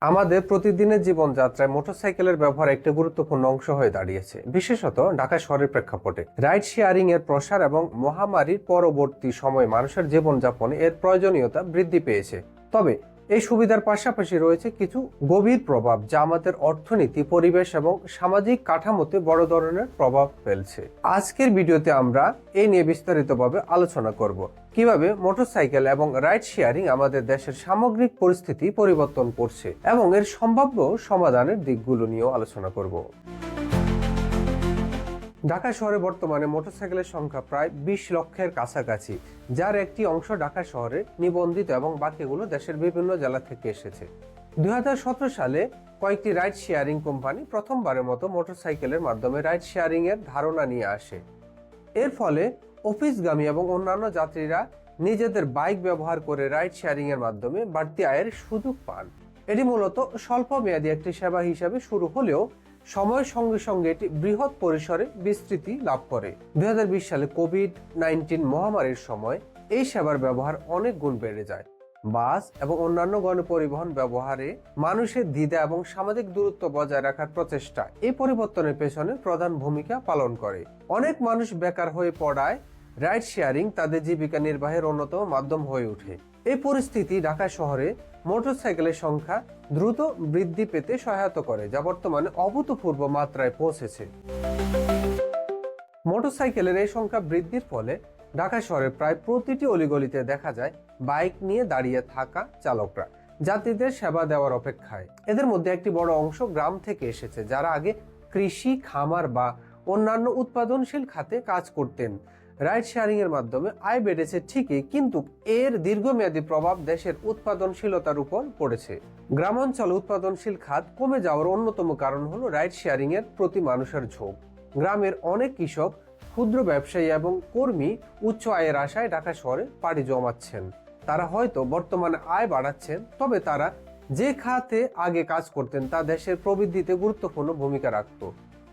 আমাদের প্রতিদিনের জীবনযাত্রায় মোটরসাইকেলের ব্যবহার একটি গুরুত্বপূর্ণ অংশ হয়ে দাঁড়িয়েছে। বিশেষত ঢাকা শহরের প্রেক্ষাপটে। রাইড শেয়ারিং এর প্রসার এবং মহামারীর পরবর্তী সময়ে মানুষের জীবনযাপনে এর প্রয়োজনীয়তা বৃদ্ধি পেয়েছে। তবে এই সুবিধার পাশাপাশি রয়েছে কিছু গভীর প্রভাব যা আমাদের অর্থনীতি, পরিবেশ এবং সামাজিক কাঠামোতে বড় ধরনের প্রভাব ফেলছে। আজকের ভিডিওতে আমরা এই নিয়ে বিস্তারিতভাবে আলোচনা করব। কীভাবে মোটরসাইকেল এবং রাইড শেয়ারিং আমাদের দেশের সামগ্রিক পরিস্থিতি পরিবর্তন করছে এবং এর সম্ভাব্য সমাধানের দিকগুলো নিয়েও আলোচনা করব। ঢাকা শহরে বর্তমানে মোটরসাইকেলের সংখ্যা প্রায় বিশ লক্ষের কাছাকাছি, যার একটি অংশ ঢাকা শহরে নিবন্ধিত এবং বাকিগুলো দেশের বিভিন্ন জেলা থেকে এসেছে। দু হাজার সতেরো সালে কয়েকটি রাইড শেয়ারিং কোম্পানি প্রথমবারের মতো মোটরসাইকেলের মাধ্যমে রাইড শেয়ারিং এর ধারণা নিয়ে আসে। এর ফলে অফিসগামী এবং অন্যান্য যাত্রীরা নিজেদের বাইক ব্যবহার করে রাইড শেয়ারিং এর মাধ্যমে বাড়তি আয়ের সুযোগ পান। এটি মূলত স্বল্প মেয়াদী একটি সেবা হিসাবে শুরু হলেও সময়ের সঙ্গে সঙ্গে এটি বৃহৎ পরিসরে বিস্তৃতি লাভ করে। দু হাজার বিশ সালে কোভিড নাইন্টিন মহামারীর সময় এই সেবার ব্যবহার অনেক গুণ বেড়ে যায়। বাস এবং অন্যান্য গণপরিবহন ব্যবহারে মানুষের দ্বিধা এবং সামাজিক দূরত্ব বজায় রাখার প্রচেষ্টা এই পরিবর্তনের পেছনে প্রধান ভূমিকা পালন করে। অনেক মানুষ বেকার হয়ে পড়ায়, রাইড শেয়ারিং তাদের জীবিকা নির্বাহের অন্যতম মাধ্যম হয়ে ওঠে। এই পরিস্থিতি ঢাকা শহরে মোটরসাইকেলের সংখ্যা দ্রুত বৃদ্ধি পেতে সহায়তা করে, যা বর্তমানে অভূতপূর্ব মাত্রায় পৌঁছেছে। মোটরসাইকেলের এই সংখ্যা বৃদ্ধির ফলে ঢাকা শহরের প্রায় প্রতিটি অলিগলিতে দেখা যায় বাইক নিয়ে দাঁড়িয়ে থাকা চালকরা, যাত্রীদের সেবা দেওয়ার অপেক্ষায়। এদের মধ্যে একটি বড় অংশ গ্রাম থেকে এসেছে, যারা আগে কৃষি, খামার বা অন্যান্য উৎপাদনশীল খাতে কাজ করতেন। রাইড শেয়ারিং এর মাধ্যমে আয় বেড়েছে ঠিকই, কিন্তু এর দীর্ঘমেয়াদী প্রভাব দেশের উৎপাদনশীলতার উপর পড়েছে। গ্রামাঞ্চলে উৎপাদনশীল খাত কমে যাওয়ার অন্যতম কারণ হলো রাইড শেয়ারিং এর প্রতি মানুষের ঝোঁক। গ্রামের অনেক কৃষক, ক্ষুদ্র ব্যবসায়ী এবং কর্মী উচ্চ আয়ের আশায় ঢাকা শহরে পাড়ি জমাচ্ছেন। তারা হয়তো বর্তমানে আয় বাড়াচ্ছেন, তবে তারা যে খাতে আগে কাজ করতেন তা দেশের প্রবৃদ্ধিতে গুরুত্বপূর্ণ ভূমিকা রাখত।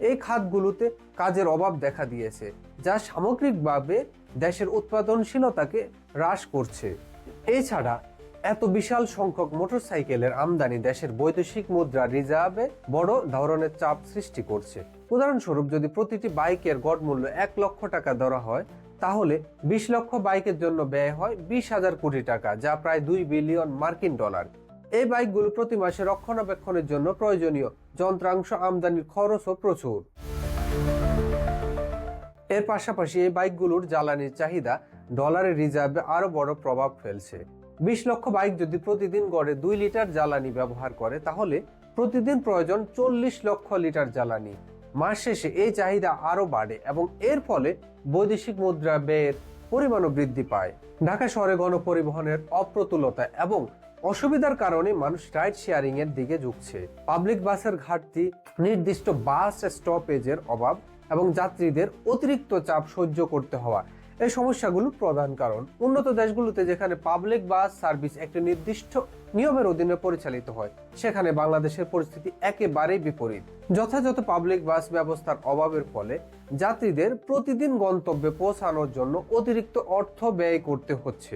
এই খাতগুলোতে কাজের অভাব দেখা দিয়েছে, যা সামগ্রিকভাবে দেশের উৎপাদনশীলতাকে হ্রাস করছে। এছাড়া, এত বিশাল সংখ্যক মোটরসাইকেলের আমদানি দেশের বৈদেশিক মুদ্রা রিজার্ভে বড় ধরনের চাপ সৃষ্টি করছে। উদাহরণস্বরূপ, যদি প্রতিটি বাইকের গড় মূল্য এক লক্ষ টাকা ধরা হয়, তাহলে বিশ লক্ষ বাইকের জন্য ব্যয় হয় বিশ হাজার কোটি টাকা, যা প্রায় দুই বিলিয়ন মার্কিন ডলার। এই বাইকগুলো প্রতি মাসে রক্ষণাবেক্ষণের জন্য প্রয়োজনীয়। যন্ত্রাংশ আমদানির খরচও প্রচুর। এর পাশাপাশি এই বাইকগুলোর জ্বালানির চাহিদা ডলারের রিজার্ভে আরও বড় প্রভাব ফেলছে। বিশ লক্ষ বাইক যদি প্রতিদিন গড়ে দুই লিটার জ্বালানি ব্যবহার করে, তাহলে প্রতিদিন প্রয়োজন চল্লিশ লক্ষ লিটার জ্বালানি। মাস শেষে এই চাহিদা আরও বাড়ে এবং এর ফলে বৈদেশিক মুদ্রা ব্যয়ের পরিমাণও বৃদ্ধি পায়। ঢাকা শহরে গণপরিবহনের অপ্রতুলতা এবং অসুবিধার কারণে মানুষ রাইড শেয়ারিং এর দিকে ঝুঁকছে। পাবলিক বাসের ঘাটতি, নির্দিষ্ট বাস স্টপেজের অভাব এবং যাত্রীদের অতিরিক্ত চাপ সহ্য করতে হওয়া, এই সমস্যাগুলো প্রধান কারণ। উন্নত দেশগুলোতে যেখানে পাবলিক বাস সার্ভিস একটি নির্দিষ্ট নিয়মের অধীনে পরিচালিত হয়, সেখানে বাংলাদেশের পরিস্থিতি একেবারেই বিপরীত। যথাযথ পাবলিক বাস ব্যবস্থার অভাবের ফলে যাত্রীদের প্রতিদিন গন্তব্যে পৌঁছানোর জন্য অতিরিক্ত অর্থ ব্যয় করতে হচ্ছে।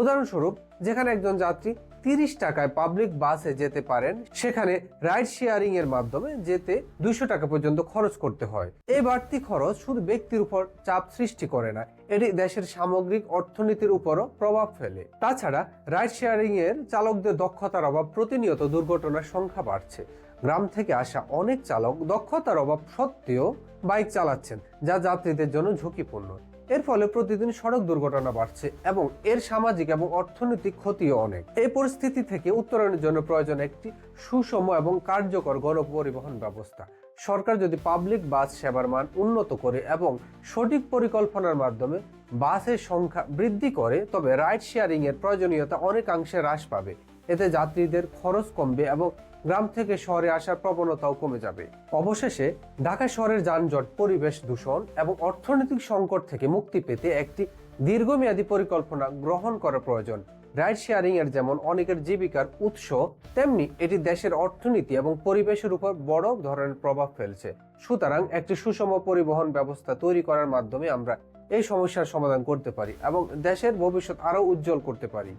উদাহরণস্বরূপ, যেখানে একজন যাত্রী তিরিশ টাকায় পাবলিক বাসে যেতে পারেন। সেখানে রাইড শেয়ারিং এর মাধ্যমে যেতে দুইশো টাকা পর্যন্ত খরচ করতে হয়। এই বাড়তি খরচ শুধু ব্যক্তির উপর চাপ সৃষ্টি করে না, এটি দেশের সামগ্রিক অর্থনীতির উপরও প্রভাব ফেলে। তাছাড়া রাইড শেয়ারিং এর চালকদের দক্ষতার অভাব প্রতিনিয়ত দুর্ঘটনার সংখ্যা বাড়ছে। গ্রাম থেকে আসা অনেক চালক দক্ষতার অভাব সত্ত্বেও বাইক চালাচ্ছেন, যা যাত্রীদের জন্য ঝুঁকিপূর্ণ। এর ফলে প্রতিদিন সড়ক দুর্ঘটনা বাড়ছে এবং এর সামাজিক এবং অর্থনৈতিক ক্ষতিও অনেক। এই পরিস্থিতি থেকে উত্তরণের জন্য প্রয়োজন একটি সুষম এবং কার্যকর গণপরিবহন ব্যবস্থা। সরকার যদি পাবলিক বাস সেবার মান উন্নত করে এবং সঠিক পরিকল্পনার মাধ্যমে বাসের সংখ্যা বৃদ্ধি করে, তবে রাইড শেয়ারিং এর প্রয়োজনীয়তা অনেকাংশে হ্রাস পাবে। এতে যাত্রীদের খরচ কমবে এবং গ্রাম থেকে শহরে আসার প্রবণতাও কমে যাবে। অবশেষে ঢাকা শহরের যানজট, পরিবেশ দূষণ এবং অর্থনৈতিক সংকট থেকে মুক্তি পেতে একটি দীর্ঘমেয়াদী পরিকল্পনা গ্রহণ করা প্রয়োজন। রাইড শেয়ারিং এর যেমন অনেকের জীবিকার উৎস, তেমনি এটি দেশের অর্থনীতি এবং পরিবেশের উপর বড় ধরনের প্রভাব ফেলছে। সুতরাং একটি সুষম পরিবহন ব্যবস্থা তৈরি করার মাধ্যমে আমরা এই সমস্যার সমাধান করতে পারি এবং দেশের ভবিষ্যৎ আরও উজ্জ্বল করতে পারি।